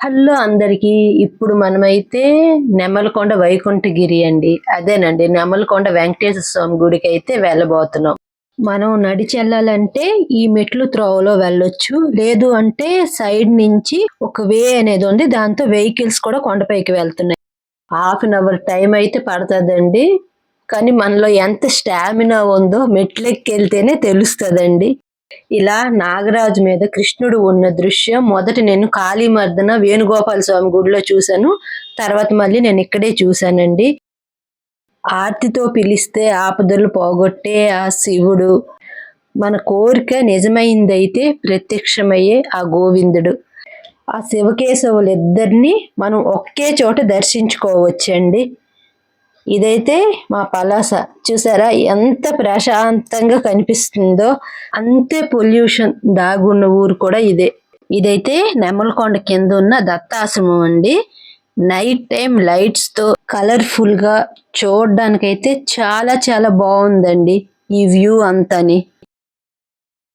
Hello అందరికీ ఇప్పుడు మనమైతే నెమలకొండ వైకుంఠగిరి అండి. అదేనండి నెమలకొండ వెంకటేశ్వర స్వామి గుడికి అయితే వెళ్ళబోతున్నాం. మనం నడిచి వెళ్ళాలంటే ఈ మెట్లు త్రోవలో వెళ్ళొచ్చు. లేదు అంటే సైడ్ నుంచి ఒక వే అనేది ఉంది. దాంతో వెహికల్స్ కూడా కొండపైకి వెళ్తున్నాయి. హాఫ్ అన్ అవర్ టైం అయితే పడుతుందండి. కానీ మనలో ఎంత స్టామినా ఉందో మెట్లెక్కి వెళ్తేనే తెలుస్తుందండి. ఇలా నాగరాజు మీద కృష్ణుడు ఉన్న దృశ్యం మొదట నేను కాళీమర్దన వేణుగోపాల స్వామి గుడిలో చూశాను తర్వాత మళ్ళీ నేను ఇక్కడే చూశానండి. ఆర్తితో పిలిస్తే ఆపదలు పోగొట్టే ఆ శివుడు. మన కోరిక నిజమైందైతే ప్రత్యక్షమయ్యే ఆ గోవిందుడు. ఆ శివకేశవులిద్దరినీ మనం ఒకే చోట దర్శించుకోవచ్చండి. ఇదైతే మా పలాస. చూసారా? ఎంత ప్రశాంతంగా కనిపిస్తుందో. అంతే పొల్యూషన్ దాగున్న ఊరు కూడా ఇదే. ఇదైతే నెమలకొండ కింద ఉన్న దత్తాశ్రమం అండి. నైట్ టైం లైట్స్తో గా చూడడానికైతే చాలా చాలా బాగుందండి ఈ వ్యూ అంతని.